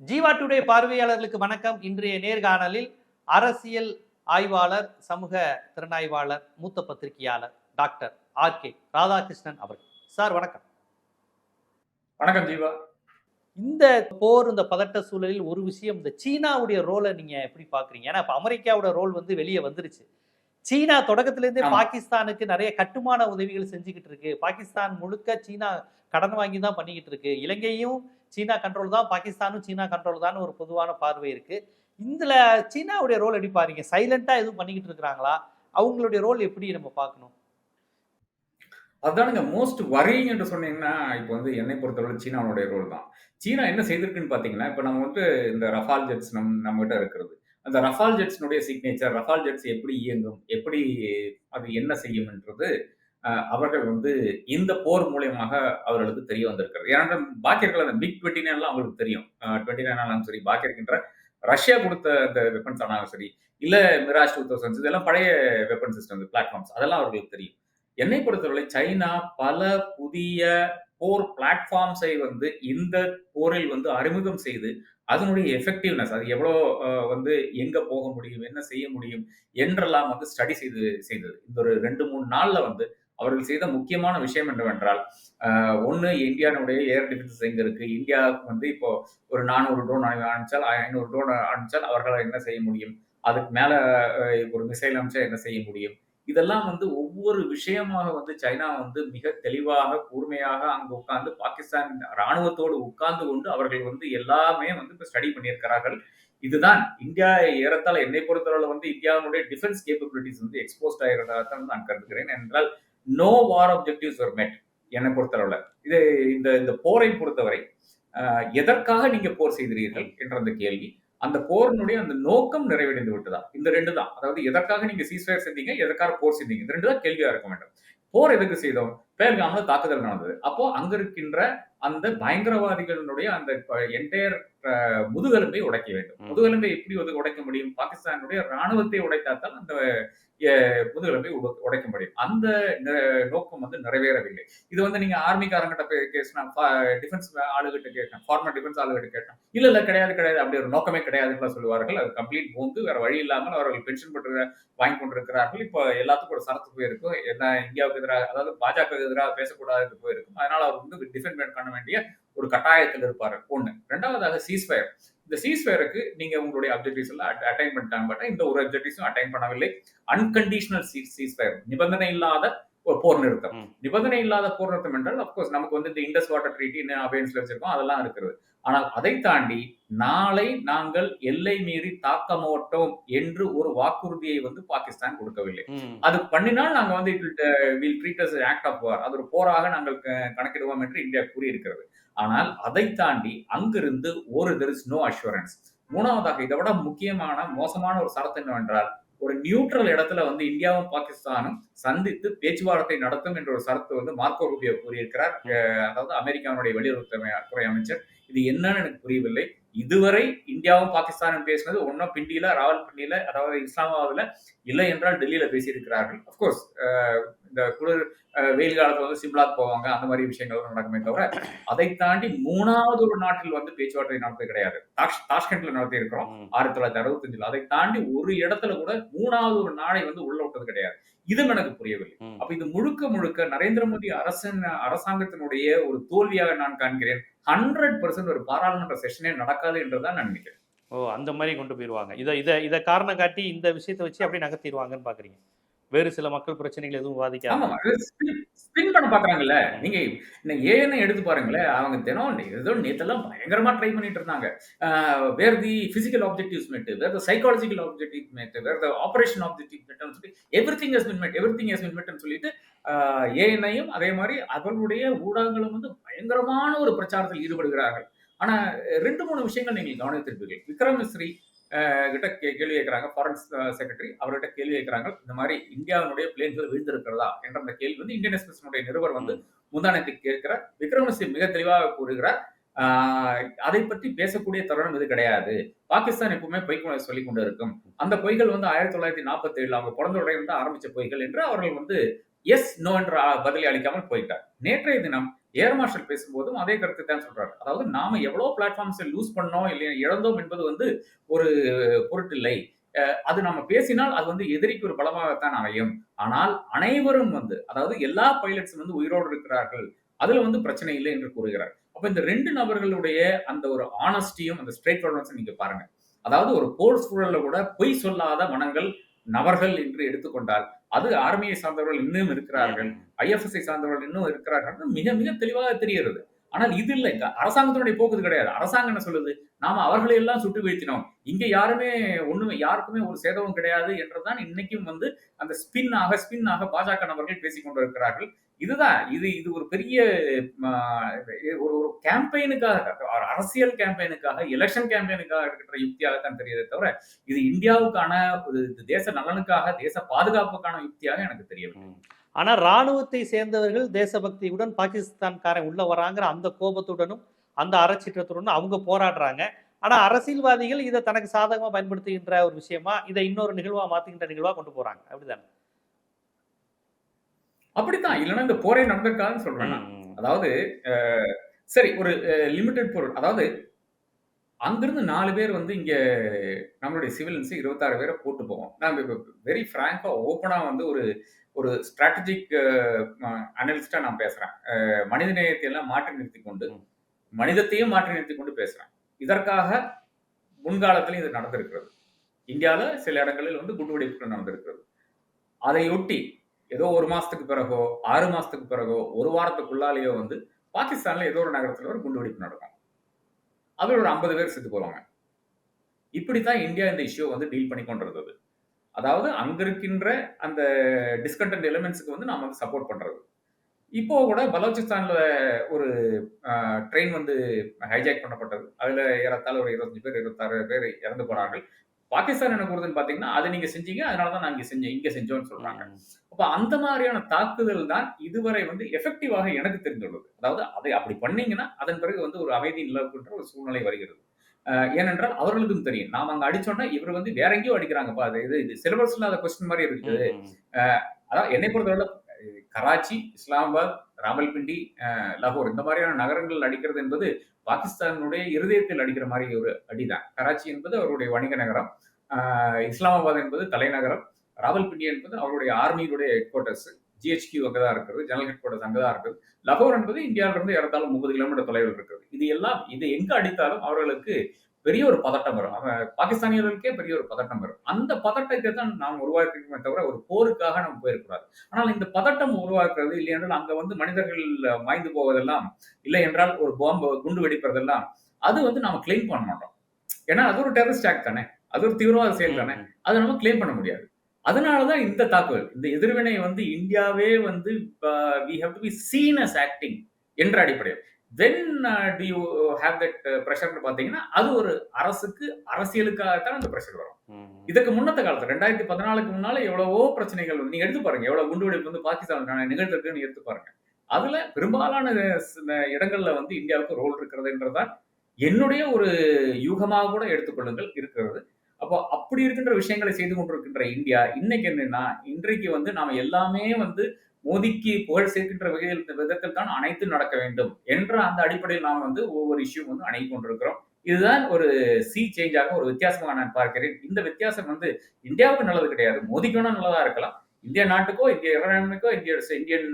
Jeeva today பார்வையாளர்களுக்கு வணக்கம். இன்றைய நேர்காணலில் அரசியல் ஆய்வாளர் சமூக திறனாய்வாளர் மூத்த பத்திரிகையாளர் டாக்டர் ஆர் கே ராதாகிருஷ்ணன் அவர்கள். சார் வணக்கம். வணக்கம் ஜீவா. இந்த போர் இந்த பதட்ட சூழலில் ஒரு விஷயம் இந்த சீனாவுடைய ரோலை நீங்க எப்படி பாக்குறீங்க? ஏன்னா இப்ப அமெரிக்காவோட ரோல் வந்து வெளியே வந்துருச்சு. சீனா தொடக்கத்திலேருந்தே. பாகிஸ்தானுக்கு நிறைய கட்டுமான உதவிகள் செஞ்சுக்கிட்டு இருக்கு. பாகிஸ்தான் முழுக்க சீனா கடன் வாங்கி தான் பண்ணிக்கிட்டு இருக்கு. இலங்கையும் சீனா கண்ட்ரோல் தான் பாகிஸ்தானும் சீனா கண்ட்ரோல் தான் ஒரு பொதுவான பார்வை இருக்கு. இதுல சீனாவுடைய ரோல் எப்படி பாருங்க? சைலண்டா எதுவும் பண்ணிக்கிட்டு இருக்கிறாங்களா? அவங்களுடைய ரோல் எப்படி நம்ம பார்க்கணும்? அதுதானுங்க மோஸ்ட் வரிங் என்று சொன்னீங்கன்னா இப்போ வந்து என்னை பொறுத்தவரை சீனாவுடைய ரோல் தான். சீனா என்ன செய்திருக்குன்னு பார்த்தீங்கன்னா இப்போ நம்ம வந்து இந்த ரஃபால் ஜெட்ஸ் நம் நம்மகிட்ட இருக்கிறது. அந்த ரஃபால் ஜெட்ஸ்னுடைய சிக்னேச்சர் ரஃபால் ஜெட்ஸ் எப்படி இயங்கும் எப்படி அது என்ன செய்யும்ன்றது அவர்கள் வந்து இந்த போர் மூலியமாக அவர்களுக்கு தெரிய வந்திருக்கிறது. ஏன்னா பாக்கி அந்த பிக் டுவெண்ட்டி நைன்லாம் அவங்களுக்கு தெரியும். டுவெண்ட்டி நைன் ஆனாலும் சரி பாக்கி இருக்கின்ற ரஷ்யா கொடுத்த அந்த வெப்பன்ஸ் ஆனாலும் சரி இல்ல மிராஜ் டூ தௌசண்ட்ஸ் இதெல்லாம் பழைய வெப்பன் சிஸ்டம் பிளாட்ஃபார்ம்ஸ் அதெல்லாம் அவர்களுக்கு தெரியும். என்னை பொறுத்தவரை சைனா பல புதிய போர் பிளாட்ஃபார்ம்ஸை வந்து இந்த போரில் வந்து அறிமுகம் செய்து அதனுடைய எஃபெக்டிவ்னஸ் அது எவ்வளோ வந்து எங்க போக முடியும் என்ன செய்ய முடியும் என்றெல்லாம் வந்து ஸ்டடி செய்து செய்தது. இந்த ஒரு ரெண்டு மூணு நாளில் வந்து அவர்கள் செய்த முக்கியமான விஷயம் என்னவென்றால் ஒன்று இந்தியாவுடைய ஏர் டிஃபென்ஸ் எங்கே இருக்குது இந்தியாவுக்கு வந்து இப்போ ஒரு நானூறு ட்ரோன் அனுப்பிச்சால் ஐநூறு ட்ரோன் அனுப்பிச்சால் அவர்களால் என்ன செய்ய முடியும்? அதுக்கு மேலே ஒரு மிசைல் அனுப்பிச்சா என்ன செய்ய முடியும்? இதெல்லாம் வந்து ஒவ்வொரு விஷயமாக வந்து சைனா வந்து மிக தெளிவாக கூர்மையாக அங்கு உட்கார்ந்து பாகிஸ்தான் ராணுவத்தோடு உட்கார்ந்து கொண்டு அவர்கள் வந்து எல்லாமே வந்து இப்போ ஸ்டடி பண்ணியிருக்கிறார்கள். இதுதான் இந்தியா ஏறத்தால் என்னை பொறுத்தளவு வந்து இந்தியாவுடைய டிஃபென்ஸ் கேப்பபிலிட்டிஸ் வந்து எக்ஸ்போஸ்ட் ஆகிறதான் நான் கருதுகிறேன். என்றால் நோ வார் ஆப்ஜெக்டிவ்ஸ் ஒரு மெட் என்னை பொறுத்தளவுல. இது இந்த இந்த போரை பொறுத்தவரை எதற்காக நீங்க போர் செய்கிறீர்கள் என்ற அந்த கேள்வி அந்த போரினுடைய அந்த நோக்கம் நிறைவடைந்து விட்டதா? இந்த ரெண்டு தான். அதாவது எதற்காக நீங்க சீஸ்ஃபயர் செஞ்சீங்க எதற்காக போர் செஞ்சீங்க? இந்த ரெண்டு தான் கேள்வியா இருக்க வேண்டும். போர் எதுக்கு செய்தோம்? பேர்காமல தாக்குதல் நடந்தது. அப்போ அங்க இருக்கின்ற அந்த பயங்கரவாதிகளுடைய அந்த என்டையர் முதுகெலும்பை உடைக்க வேண்டும். முதுகெலும்பை எப்படி வந்து உடைக்க முடியும்? பாகிஸ்தானுடைய ராணுவத்தை உடைத்தால்தான் அந்த முதுகெலும்பை உட- உடைக்க முடியும். அந்த நோக்கம் வந்து நிறைவேறவில்லை. இது வந்து நீங்க ஆர்மிக்காரங்கிட்ட போய் கேஸ்னா டிஃபென்ஸ் ஆளுகிட்ட கேட்டேன். ஃபார்மர் டிஃபென்ஸ் ஆளுகிட்ட கேட்டேன். இல்ல இல்ல கிடையாது கிடையாது. அப்படி ஒரு நோக்கமே கிடையாதுன்னு சொல்லுவார்கள். அது கம்ப்ளீட் போந்து வேற வழி இல்லாமல் அவர்கள் பென்ஷன் பெற்று வாங்கி கொண்டிருக்கிறார்கள். இப்போ எல்லாத்துக்கும் ஒரு சரத்து போயிருக்கும். என்ன இந்தியாவுக்கு எதிராக அதாவது பாஜக எதிராக பேசக்கூடாது போயிருக்கும். அதனால அவர் வந்து டிஃபெண்ட் பண்ண வேண்டிய ஒரு கட்டாயத்தில் இருப்பாரு ஒண்ணு. ரெண்டாவதாக சீஸ்ஃபயர் இந்த சீஸ்ஃபயருக்கு நீங்க உங்களுடைய அப்ஜெக்டிவ்ஸ் எல்லாம் அட்டைன் பண்ணிட்டாங்க பட் இந்த ஒரு அப்ஜெக்டிவ்ஸும் அட்டைன் பண்ணவில்லை. அன்கண்டிஷனல் சீஸ்ஃபயர் நிபந்தனை இல்லாத ஒரு போர் நிறுத்தம். நிபந்தனை இல்லாத போர் நிறுத்தம் என்றால் அப்கோர்ஸ் நமக்கு வந்து இந்த இண்டஸ் வாட்டர் ட்ரீட்டி அவேன்ஸ்ல வச்சிருக்கோம் அதெல்லாம் இருக்கிறது. ஆனால் அதை தாண்டி நாளை நாங்கள் எல்லை மீறி தாக்க மாட்டோம் என்று ஒரு வாக்குறுதியை வந்து பாகிஸ்தான் கொடுக்கவில்லை. அது பண்ணினால் நாங்க வந்து will treat as act of war அது ஒரு போராக நாங்கள் கணக்கிடுவோம் என்று இந்தியா கூறியிருக்கிறது. ஆனால் அதை தாண்டி அங்கிருந்து ஒரு தெர் இஸ் நோ அஷூரன்ஸ் மூணாவதாக இதை விட முக்கியமான மோசமான ஒரு சரத்து என்னவென்றால் ஒரு நியூட்ரல் இடத்துல வந்து இந்தியாவும் பாகிஸ்தானும் சந்தித்து பேச்சுவார்த்தை நடத்தும் என்ற ஒரு சரத்து வந்து மார்க்கோ ரூபியோ கூறியிருக்கிறார். அதாவது அமெரிக்காவுடைய வெளியுறவுத்துறை அமைச்சர். இது என்னன்னு எனக்கு புரியவில்லை. இதுவரை இந்தியாவும் பாகிஸ்தானும் பேசினது ஒன்னும் பிண்டியில ராவல்பிண்டியில அதாவது இஸ்லாமாபாத்ல இல்லை என்றால் டெல்லியில பேசியிருக்கிறார்கள். அப்கோர்ஸ் இந்த குளிர் வெயில் காலத்துல வந்து சிம்லாக்கு போவாங்க அந்த மாதிரி விஷயங்கள் நடக்குமே தவிர அதை தாண்டி மூணாவது ஒரு நாட்டில் வந்து பேச்சுவார்த்தை நடத்தது கிடையாது. தாஷ்- தாஷ்கண்ட்ல நடத்தி இருக்கிறோம். ஆயிரத்தி தொள்ளாயிரத்தி அறுபத்தஞ்சுல. அதை தாண்டி ஒரு இடத்துல கூட மூணாவது ஒரு நாடை வந்து உள்ள விட்டது கிடையாது. இதுவும் எனக்கு புரியவில்லை. அப்ப இது முழுக்க முழுக்க நரேந்திர மோடி அரசன் அரசாங்கத்தினுடைய ஒரு தோல்வியாக நான் காண்கிறேன். ஹண்ட்ரட் பர்சன்ட் ஒரு பாராளுமன்ற செஷனே நடக்காது என்றுதான் நான் நினைக்கிறேன். ஓ அந்த மாதிரி கொண்டு போயிருவாங்க. இதை இதை இதை காரணம் காட்டி இந்த விஷயத்தை வச்சு அப்படியே நகர்த்திடுவாங்கன்னு பாக்குறீங்க. வேறு சில மக்கள் பிரச்சனைகள் எதுவும் ஸ்பின் பண்ண பாக்குறாங்கல்ல நீங்க ஏன்னு எடுத்து பாருங்களேன் அவங்க தினம் ஏதோ நேத்தெல்லாம் பயங்கரமா ட்ரை பண்ணிட்டு இருந்தாங்க. வேர் தி பிசிக்கல் ஆப்ஜெக்டிவ்ஸ் மெட் வேர் த சைக்காலஜிக்கல் ஆப்ஜெக்டிவ் மெட் வேர் த ஆபரேஷன் ஆப்ஜெக்டிவ் மெட்னு சொல்லி every thing has been made everything has been மெட்னு சொல்லிட்டு ஏஎன்ஐயும் அதே மாதிரி அவர்களுடைய ஊடகங்களும் வந்து பயங்கரமான ஒரு பிரச்சாரத்தில் ஈடுபடுகிறார்கள். ஆனா ரெண்டு மூணு விஷயங்கள் நீங்கள் கவனித்திருப்பீர்கள். விக்ரம் கிட்ட கே- கேள்வி கேட்கிறாங்க ஃபாரன்ஸ் செக்ரட்டரி அவர்கிட்ட கேள்வி கேட்கிறாங்க இந்த மாதிரி இந்தியாவினுடைய பிளேன்கள் விழுந்திருக்கிறதா என்ற அந்த கேள்வி வந்து இந்தியன் எக்ஸ்பிரஸனுடைய நிருபர் வந்து முந்தானத்தை கேட்கிறார் விக்ரம் மிஸ்ரி மிக தெளிவாக கூறுகிறார். அதை பற்றி பேசக்கூடிய தருணம் இது கிடையாது. பாகிஸ்தான் எப்பவுமே பொய் சொல்லி கொண்டு இருக்கும் அந்த பொய்கள் வந்து ஆயிரத்தி தொள்ளாயிரத்தி நாற்பத்தி ஏழுல அவங்க பிறந்த உடனே வந்து ஆரம்பிச்ச பொய்கள் என்று அவர்கள் வந்து எஸ் நோ என்ற பதிலை அளிக்காமல் போயிட்டார் நேற்றைய தினம் ஏர் மார்ஷல் பேசும்போதும் அதே கருத்து தான் சொல்றாரு. அதாவது நாம எவ்வளவு பிளாட்ஃபார்ம்ஸை லூஸ் பண்ணோம் இல்லை இழந்தோம் என்பது வந்து ஒரு பொருட்டில்லை. அது நம்ம பேசினால் அது வந்து எதிரிக்கு ஒரு பலமாகத்தான் அமையும். ஆனால் அனைவரும் வந்து அதாவது எல்லா பைலட்ஸும் வந்து உயிரோடு இருக்கிறார்கள். அதுல வந்து பிரச்சனை இல்லை என்று கூறுகிறார். அப்ப இந்த ரெண்டு நபர்களுடைய அந்த ஒரு ஆனஸ்டியும் அந்த ஸ்ட்ரைட் ஃபார்வர்ட்ஸும் நீங்க பாருங்க. அதாவது ஒரு போர் சூழல்ல கூட பொய் சொல்லாத மனங்கள் நபர்கள் என்று எடுத்துக்கொண்டால் அது ஆர்மியை சார்ந்தவர்கள் இன்னும் இருக்கிறார்கள் ஐஎஃப்எஸ்ஐ சார்ந்தவர்கள் இன்னும் இருக்கிறார்கள் மிக மிக தெளிவாக தெரிகிறது ஆனால் இது இல்லை. இந்த அரசாங்கத்தினுடைய போக்குது கிடையாது. அரசாங்கம் என்ன சொல்லுது? நாம அவர்களை எல்லாம் சுட்டு வீழ்த்தினோம். இங்க யாருமே ஒண்ணுமே யாருக்குமே ஒரு சேதமும் கிடையாது என்றுதான் இன்னைக்கும் வந்து அந்த ஸ்பின் ஆக ஸ்பின் ஆக பாஜக நபர்கள் பேசிக் கொண்டிருக்கிறார்கள். இதுதான். இது இது ஒரு பெரிய ஒரு ஒரு கேம்பெயினுக்காக அரசியல் கேம்பெயினுக்காக எலெக்ஷன் கேம்பெயினுக்காக இருக்கிற யுக்தியாகத்தான் தெரியுதே தவிர இது இந்தியாவுக்கான ஒரு இது தேச நலனுக்காக தேச பாதுகாப்புக்கான யுக்தியாக எனக்கு தெரியவில்லை. ஆனா ராணுவத்தை சேர்ந்தவர்கள் தேசபக்தியுடன் பாகிஸ்தான்காரன் உள்ள வராங்கிற அந்த கோபத்துடனும் அந்த அறச்சீற்றத்துடனும் அவங்க போராடுறாங்க. ஆனா அரசியல்வாதிகள் இதை தனக்கு சாதகமா பயன்படுத்துகின்ற ஒரு விஷயமா இதை இன்னொரு நிகழ்வா மாத்துகின்ற நிகழ்வா கொண்டு போறாங்க. அப்படிதானே? அப்படித்தான். இல்லைன்னா இந்த போரே நடந்திருக்காதுன்னு சொல்றேன். அதாவது சரி ஒரு லிமிடெட் பொருள். அதாவது அங்கிருந்து நாலு பேர் வந்து இங்க நம்மளுடைய சிவிலியன்ஸ் இருபத்தாறு பேரை போட்டு போவோம். நான் வெரி ஃப்ராங்கா ஓப்பனா வந்து ஒரு ஒரு ஸ்ட்ராட்டஜிக் அனலிஸ்டா நான் பேசுறேன். மனித நேயத்தை எல்லாம் மாற்றி நிறுத்தி கொண்டு. மனிதத்தையும் மாற்றி நிறுத்தி கொண்டு பேசுறேன். இதற்காக முன்காலத்திலும் இது நடந்திருக்கிறது. இந்தியாவில் சில இடங்களில் வந்து குண்டுவெடிப்புகள் நடந்திருக்கிறது. அதையொட்டி ஏதோ ஒரு மாசத்துக்கு பிறகோ ஆறு மாசத்துக்கு பிறகோ ஒரு வாரத்துக்குள்ளாலேயோ வந்து பாகிஸ்தான்ல ஏதோ ஒரு நகரத்துல ஒரு குண்டுவெடிப்பு நடக்கும். அதுல ஒரு ஐம்பது பேர் செத்து போவாங்க. இப்படித்தான் இந்தியா இந்த இஷ்யூ வந்து டீல் பண்ணி கொண்டிருந்தது. அதாவது அங்க இருக்கின்ற அந்த டிஸ்கண்டன்ட் எலிமெண்ட்ஸுக்கு வந்து நாம வந்து சப்போர்ட் பண்றது. இப்போ கூட பலோச்சிஸ்தான்ல ஒரு ட்ரெயின் வந்து ஹைஜாக் பண்ணப்பட்டது. அதுல ஏறத்தாழ ஒரு இருபத்தஞ்சு பேர் இருபத்தாறு பேர் இறந்து போனார்கள். பாகிஸ்தான் என்ன கூறுதுன்னு பாத்தீங்கன்னா அதை நீங்க செஞ்சீங்க அதனால தான் நான் இங்க செஞ்சோம்னு சொல்றாங்க. அப்ப அந்த மாதிரியான தாக்குதல் தான் இதுவரை வந்து எஃபெக்டிவாக எனக்கு தெரிந்துள்ளது. அதாவது அதை அப்படி பண்ணீங்கன்னா அதன் பிறகு வந்து ஒரு அமைதி நிலவுகின்ற ஒரு சூழ்நிலை வருகிறது. ஏனென்றால் அவர்களுக்கும் தெரியும். நாம அங்க அடிச்சோம்னா இவர் வந்து வேற எங்கேயோ அடிக்கிறாங்கப்பா. அது இது இது சிலபஸ் இல்லாத கொஸ்டின் மாதிரி இருக்குது. அதான் என்னை பொறுத்தவரை கராச்சி இஸ்லாமாபாத் ராவல்பிண்டி அஹ், லாகூர் இந்த மாதிரியான நகரங்கள் அடிக்கிறது என்பது பாகிஸ்தானுடைய இருதயத்தில் அடிக்கிற மாதிரி ஒரு அடிதான். கராச்சி என்பது அவருடைய வணிக நகரம். இஸ்லாமாபாத் என்பது தலைநகரம். ராவல்பிண்டி என்பது அவருடைய ஆர்மியுடைய ஹெட் குவார்ட்டர்ஸ் ஜிஹெச்கியூ அங்கே தான் இருக்கிறது ஜெனரல் ஹெட் குவார்ட்டர்ஸ் அங்கே தான் இருக்குது. லகோர் என்பது இந்தியாவிலிருந்து ஏறத்தாலும் முப்பது கிலோமீட்டர் தொலைவில் இருக்கிறது இது எல்லாம் இது எங்க அடித்தாலும் அவர்களுக்கு பெரிய ஒரு பதட்டம் வரும். அவன் பாகிஸ்தானியர்களுக்கே பெரிய ஒரு பதட்டம் வரும். அந்த பதட்டத்தை தான் நாம் உருவாக்கிருக்கோமே தவிர ஒரு போருக்காக நம்ம போயிருக்கூடாது ஆனால் இந்த பதட்டம் உருவாக்குறது இல்லை என்றால் அங்க வந்து மனிதர்கள் மாய்ந்து போவதெல்லாம் இல்லை என்றால் ஒரு பாம்பு குண்டு வெடிப்பதெல்லாம் அது வந்து நாம கிளைம் பண்ண மாட்டோம். ஏன்னா அது ஒரு டெரரிஸ்ட் ஆக்ட் தானே. அது ஒரு தீவிரவாத செயல் தானே. அதை நம்ம கிளைம் பண்ண முடியாது. அதனாலதான் இந்த தாக்குதல். இந்த எதிர்வினை வந்து இந்தியாவே வந்து we have to be seen as acting என்ற அடிப்படையில். When do you have that ப்ரெஷர்னு பார்த்தீங்கன்னா அது ஒரு அரசுக்கு அரசியலுக்காகத்தான் அந்த ப்ரெஷர் வரும். இதுக்கு முன்னத்த காலத்துல ரெண்டாயிரத்தி பதினாலுக்கு முன்னால எவ்வளவோ பிரச்சனைகள் வந்து நீங்க எடுத்து பாருங்க எவ்வளவு குண்டுவெடிப்பு வந்து பாகிஸ்தான் நிகழ்ந்திருக்குன்னு எடுத்து பாருங்க. அதுல பெரும்பாலான இடங்கள்ல வந்து இந்தியாவுக்கு ரோல் இருக்கிறதுன்றதான் என்னுடைய ஒரு யூகமாக கூட எடுத்துக்கொள்ளுங்கள் இருக்கிறது. அப்போ அப்படி இருக்கின்ற விஷயங்களை செய்து கொண்டிருக்கின்ற இந்தியா இன்னைக்கு என்னன்னா இன்றைக்கு வந்து நாம எல்லாமே வந்து மோதிக்கு புகழ் சேர்க்கின்ற வகையில் விதத்தில் தான் அனைத்து நடக்க வேண்டும் என்ற அந்த அடிப்படையில் நாம் வந்து ஒவ்வொரு இஷ்யூ வந்து அணுகி கொண்டிருக்கிறோம். இதுதான் ஒரு சி சேஞ்சாக ஒரு வித்தியாசமாக நான் பார்க்கிறேன். இந்த வித்தியாசம் வந்து இந்தியாவுக்கு நல்லது கிடையாது. மோதிக்கு வேணா நல்லதா இருக்கலாம். இந்திய நாட்டுக்கோ இந்திய இறைவனுக்கோ இந்திய இந்தியன்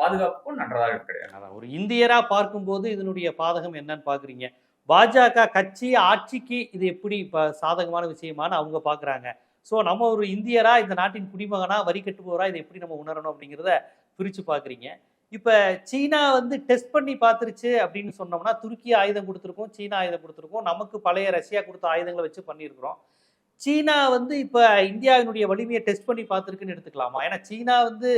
பாதுகாப்புக்கும் நன்றதாக கிடையாது. ஒரு இந்தியரா பார்க்கும்போது இதனுடைய பாதகம் என்னன்னு பாக்குறீங்க பாஜக கட்சி ஆட்சிக்கு இது எப்படி இப்போ சாதகமான விஷயமானு அவங்க பார்க்குறாங்க ஸோ நம்ம ஒரு இந்தியரா இந்த நாட்டின் குடிமகனா வரி கட்டுபவரா இதை எப்படி நம்ம உணரணும் அப்படிங்கிறத பிரித்து பார்க்குறீங்க இப்போ சீனா வந்து டெஸ்ட் பண்ணி பார்த்துருச்சு அப்படின்னு சொன்னோம்னா துருக்கி ஆயுதம் கொடுத்துருக்கோம் சீனா ஆயுதம் கொடுத்துருக்கோம். நமக்கு பழைய ரஷ்யா கொடுத்த ஆயுதங்களை வச்சு பண்ணியிருக்கிறோம். சீனா வந்து இப்போ இந்தியாவினுடைய வலிமையை டெஸ்ட் பண்ணி பார்த்துருக்குன்னு எடுத்துக்கலாமா? ஏன்னா சீனா வந்து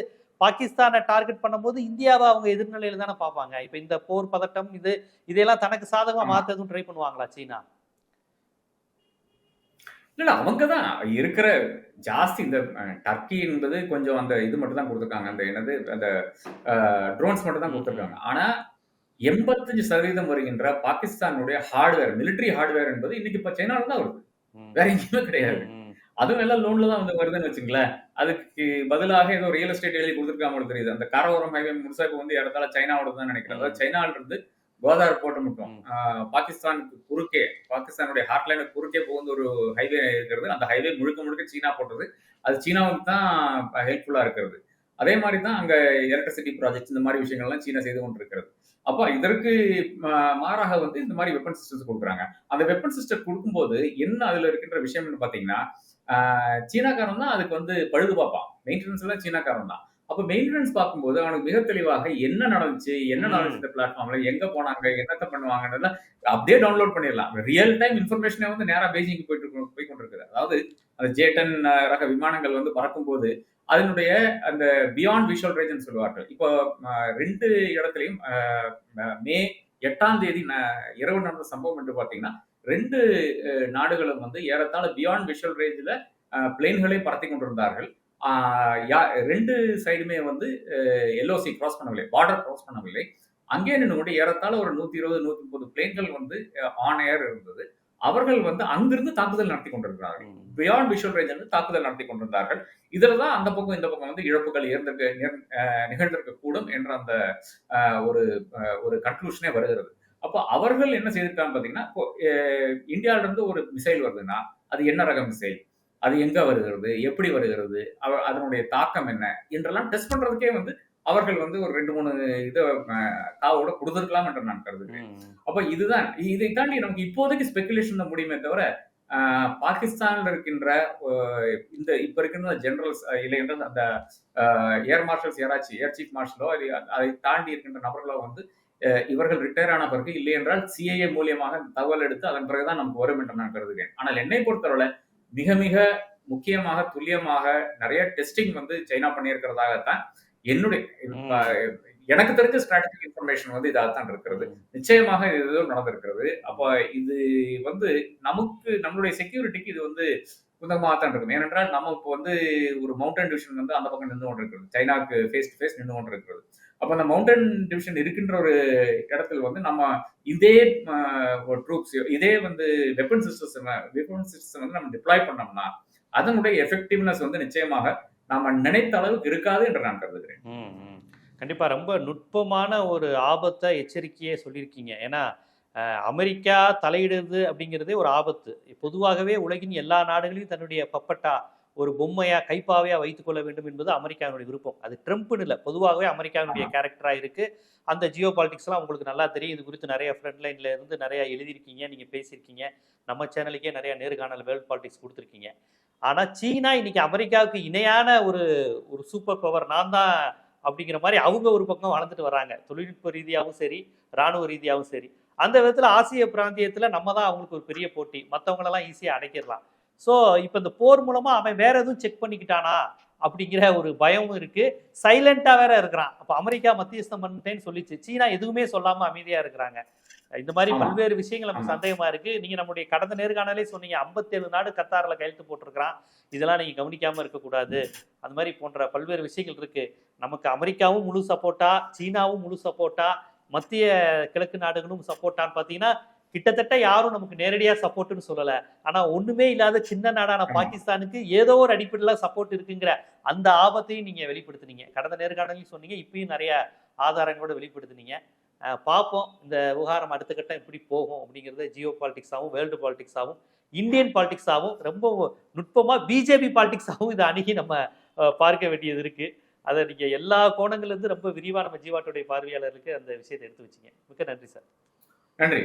பாகிஸ்தானை டார்கெட் பண்ணும்போது இந்தியாவை அவங்க எதிர்நிலையில தானே பார்ப்பாங்க. இப்ப இந்த போர் பதட்டம் இது இதெல்லாம் தனக்கு சாதகமா ஆமா. மாத்ததும் ட்ரை பண்ணுவாங்களா சீனா? இல்ல அவங்க தான் இருக்கிற ஜாஸ்தி இந்த டர்க்கி என்பது கொஞ்சம் அந்த இது மட்டும் தான் கொடுத்துருக்காங்க. அந்த என்னது அந்த ட்ரோன்ஸ் மட்டும் தான் கொடுத்துருக்காங்க. ஆனா எண்பத்தஞ்சு சதவீதம் வருகின்ற பாகிஸ்தானுடைய ஹார்ட்வேர் military ஹார்ட்வேர் என்பது இன்னைக்கு இப்ப சைனால தான் வருது. வேற எங்கேயுமே கிடையாது. அதுவும் எல்லாம் லோன்ல தான் வந்து வருதுன்னு வச்சுங்களேன். அதுக்கு பதிலாக ஏதோ ரியல் எஸ்டேட் எழுதி கொடுத்துருக்காங்க தெரியுது. அந்த கரவோரம் ஹைவே முழுசா இப்போ வந்து இடத்தால சைனாவோட தான் நினைக்கிறேன். அதாவது சைனால இருந்து கோதார் போட்டு மட்டும். பாகிஸ்தானுக்கு குறுக்கே பாகிஸ்தானுடைய ஹார்ட்லைனுக்கு குறுக்கே போகுது ஒரு ஹைவே இருக்கிறது. அந்த ஹைவே முழுக்க முழுக்க சீனா போட்டது. அது சீனாவுக்கு தான் ஹெல்ப்ஃபுல்லா இருக்கிறது. அதே மாதிரி தான் அங்க எலக்ட்ரிசிட்டி ப்ராஜெக்ட் இந்த மாதிரி விஷயங்கள்லாம் சீனா செய்து கொண்டிருக்கிறது. அப்போ இதற்கு மாறாக வந்து இந்த மாதிரி வெப்பன் சிஸ்டம்ஸ் கொடுக்குறாங்க. அந்த வெப்பன் சிஸ்டம் கொடுக்கும்போது என்ன அதுல இருக்கின்ற விஷயம்னு பாத்தீங்கன்னா ஆஹ் சீனாக்காரன் தான் அதுக்கு வந்து பழுது பார்ப்பான். மெயின்டெனன்ஸ் எல்லாம் சீனாக்காரன் தான். அப்போ மெயின்டெனன்ஸ் பார்க்கும்போது அவனுக்கு மிக தெளிவாக என்ன நடந்துச்சு என்ன. நடந்துச்சு இந்த பிளாட்ஃபார்ம்ல எங்க போனாங்க என்னத்த பண்ணுவாங்கன்றத அப்படியே டவுன்லோட் பண்ணிடலாம். ரியல் டைம் இன்ஃபர்மேஷனே வந்து நேரா பெய்ஜிங் போயிட்டு போய் கொண்டிருக்குது. அதாவது அந்த ஜேட்டன் ரக விமானங்கள் வந்து பறக்கும்போது அதனுடைய அந்த பியாண்ட் விஷுவல் ரேஞ்ச் சொல்லுவார்கள். இப்போ ரெண்டு இடத்துலையும் ம- எட்டாம் தேதி இரவு நடந்த சம்பவம் என்று பார்த்தீங்கன்னா ரெண்டு நாடுகளும் வந்து ஏறத்தாழ பியாண்ட் விஷுவல் ரேஞ்சில் பிளேன்களை பறத்தி கொண்டிருந்தார்கள். யா- ரெண்டு சைடுமே வந்து எல்ஓசி கிராஸ் பண்ணவில்லை. பார்டர் கிராஸ் பண்ணவில்லை. அங்கே நின்று கொண்டு ஏறத்தாழ ஒரு நூத்தி இருபது நூத்தி முப்பது பிளேன்கள் வந்து ஆன் ஏர் இருந்தது. அவர்கள் வந்து அங்கிருந்து தாக்குதல் நடத்தி கொண்டிருக்கிறார்கள் பியாண்ட் விஷுவல் ரேஞ்ச் வந்து தாக்குதல் நடத்தி கொண்டிருந்தார்கள். இதுல தான் அந்த பக்கம் இந்த பக்கம் வந்து இழப்புகள் இருந்திருக்க நிகழ்ந்திருக்க கூடும் என்ற அந்த ஒரு ஒரு கன்க்ளூஷனே வருகிறது. அப்போ அவர்கள் என்ன செய்திருக்காங்க பாத்தீங்கன்னா இப்போ இருந்து ஒரு மிசைல் வருதுன்னா அது என்ன ரக மிசைல் அது எங்க வருகிறது? எப்படி வருகிறது? அதனுடைய தாக்கம் என்ன? என்றெல்லாம் டெஸ்ட் பண்றதுக்கே வந்து அவர்கள் வந்து ஒரு ரெண்டு மூணு இதை காவோட கொடுத்துருக்கலாம் என்று நான் கருதுகிறேன். அப்ப இதுதான். இதை தாண்டி நமக்கு இப்போதைக்கு ஸ்பெகுலேஷன் தான் முடியுமே தவிர ஆஹ், பாகிஸ்தான்ல இருக்கின்ற இந்த இப்ப இருக்கின்ற ஜெனரல்ஸ் இல்லை என்றால் அந்த ஏர் மார்ஷல்ஸ் யாராச்சும் ஏர் சீஃப் மார்ஷலோ அதை தாண்டி இருக்கின்ற நபர்களோ வந்து இவர்கள் ரிட்டையர் ஆன பிறகு இல்லை என்றால் சிஐஏ மூலியமாக தகவல் எடுத்து அதன் பிறகுதான் நமக்கு வரும் என்று நான் கருதுகிறேன். ஆனால் என்னை பொறுத்தவரை மிக மிக முக்கியமாக துல்லியமாக நிறைய டெஸ்டிங் வந்து சைனா பண்ணியிருக்கிறதாகத்தான் என்னுடைய எனக்கு தெரிஞ்ச ஸ்ட்ராட்டஜிக் இன்ஃபர்மேஷன் வந்து இதாகத்தான் இருக்கிறது. நிச்சயமாக இது ஏதோ நடந்திருக்கிறது. அப்ப இது வந்து நமக்கு நம்மளுடைய செக்யூரிட்டிக்கு இது வந்து குந்தகமாக தான் இருக்கும் ஏனென்றால் நம்ம இப்போ வந்து ஒரு மவுண்டன் டிவிஷன் வந்து அந்த பக்கம் நின்று கொண்டு இருக்கிறது சைனாக்கு ஃபேஸ் டு ஃபேஸ் நின்று கொண்டு இருக்கிறது அப்போ அந்த மவுண்டன் டிவிஷன் இருக்கின்ற ஒரு இடத்துல வந்து நம்ம இதே ட்ரூப்ஸ் இதே வந்து வெப்பன் சிஸ்டம் வெப்பன் சிஸ்டம் வந்து நம்ம டிப்ளாய் பண்ணோம்னா அதனுடைய எஃபெக்டிவ்னஸ் வந்து நிச்சயமாக நாம நினைத்த அளவுக்கு இருக்காது என்று நான் கருதுகிறேன். கண்டிப்பா ரொம்ப நுட்பமான ஒரு ஆபத்தை எச்சரிக்கையே சொல்லியிருக்கீங்க. ஏன்னா அமெரிக்கா தலையிடுது அப்படிங்கிறதே ஒரு ஆபத்து. பொதுவாகவே உலகின் எல்லா நாடுகளையும் தன்னுடைய பப்பட்டா ஒரு பொம்மையா கைப்பாவையா வைத்துக் கொள்ள வேண்டும் என்பது அமெரிக்காவினுடைய விருப்பம். அது ட்ரம்ப்னு இல்லை பொதுவாகவே அமெரிக்காவினுடைய கேரக்டரா இருக்கு. அந்த ஜியோ பாலிடிக்ஸ்லாம் உங்களுக்கு நல்லா தெரியும். இது குறித்து நிறைய ஃப்ரண்ட் லைன்ல இருந்து நிறைய எழுதியிருக்கீங்க நீங்க பேசியிருக்கீங்க. நம்ம சேனலுக்கே நிறைய நேர்காணல் வேர்ல்ட் பாலிடிக்ஸ் கொடுத்துருக்கீங்க. ஆனா சீனா இன்னைக்கு அமெரிக்காவுக்கு இணையான ஒரு ஒரு சூப்பர் பவர் நான் தான் அப்படிங்கிற மாதிரி அவங்க ஒரு பக்கம் வளர்ந்துட்டு வராங்க தொழில்நுட்ப ரீதியாகவும் சரி ராணுவ ரீதியாகவும் சரி. அந்த விதத்துல ஆசிய பிராந்தியத்துல நம்ம தான் அவங்களுக்கு ஒரு பெரிய போட்டி. மற்றவங்களெல்லாம் ஈஸியாக அடைக்கிடலாம் ஸோ இப்போ இந்த போர் மூலமா அவன் வேற எதுவும் செக் பண்ணிக்கிட்டானா அப்படிங்கிற ஒரு பயமும் இருக்கு. சைலண்டா வேற இருக்கிறான். அப்போ அமெரிக்கா மத்தியஸ்தம் பண்ணிட்டேன்னு சொல்லிச்சு. சீனா எதுவுமே சொல்லாம அமைதியா இருக்கிறாங்க. இந்த மாதிரி. பல்வேறு விஷயங்கள் நமக்கு. சந்தேகமா இருக்கு. நீங்க நம்முடைய கடந்த நேர்காணலே சொன்னீங்க. 57 நாடு கத்தார்ல கையெழுத்து போட்டிருக்கிறான். இதெல்லாம் நீங்க கவனிக்காம இருக்கக்கூடாது அது மாதிரி போன்ற பல்வேறு விஷயங்கள் இருக்கு. நமக்கு அமெரிக்காவும் முழு சப்போர்ட்டா சீனாவும் முழு சப்போர்ட்டா மத்திய கிழக்கு நாடுகளும் சப்போர்ட்டான்னு பார்த்தீங்கன்னா கிட்டத்தட்ட யாரும் நமக்கு நேரடியா சப்போர்ட்னு சொல்லல. ஆனா ஒண்ணுமே இல்லாத சின்ன நாடான. பாகிஸ்தானுக்கு ஏதோ ஒரு அடிப்படையில சப்போர்ட் இருக்குங்கிற அந்த ஆபத்தையும் நீங்க வெளிப்படுத்துனீங்க. கடந்த நேர்காணலையும் சொன்னீங்க இப்பயும் நிறைய ஆதாரங்களோட வெளிப்படுத்துனீங்க. பார்ப்போம் இந்த விவகாரம் அடுத்த கட்டம் எப்படி போகும் அப்படிங்கிறத ஜியோ பாலிடிக்ஸாகவும் வேர்ல்டு பாலிடிக்ஸாகவும் இந்தியன் பாலிடிக்ஸாகவும் ரொம்ப நுட்பமா பிஜேபி பாலிடிக்ஸாகவும் இதை அணுகி நம்ம பார்க்க வேண்டியது இருக்கு. அதை நீங்க எல்லா கோணங்கள்ல இருந்து ரொம்ப விரிவா நம்ம ஜீவாட்டுடைய பார்வையாளருக்கு அந்த விஷயத்தை எடுத்து வச்சீங்க. மிக்க நன்றி சார் நன்றி.